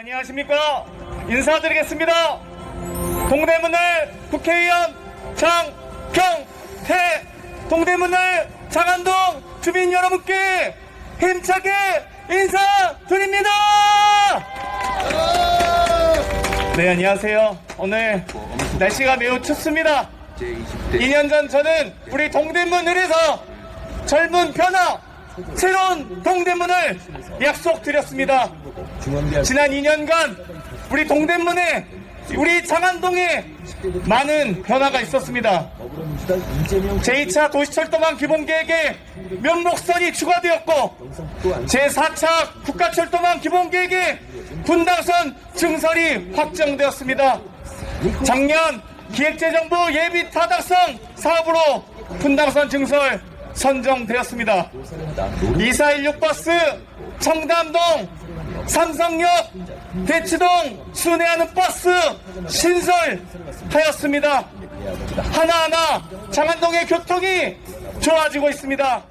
안녕하십니까? 인사드리겠습니다. 동대문을 국회의원 장경태 동대문을 장안동 주민 여러분께 힘차게 인사드립니다! 네 안녕하세요. 오늘 날씨가 매우 춥습니다. 2년 전 저는 우리 동대문 을에서 젊은 변화 새로운 동대문을 약속드렸습니다 지난 2년간 우리 동대문에 우리 장안동에 많은 변화가 있었습니다. 제2차 도시철도망 기본계획에 명목선이 추가되었고 제4차 국가철도망 기본계획에 분당선 증설이 확정되었습니다. 작년 기획재정부 예비 타당성 사업으로 분당선 증설 선정되었습니다. 2416 버스 청담동 삼성역 대치동 순회하는 버스 신설하였습니다. 하나하나 장안동의 교통이 좋아지고 있습니다.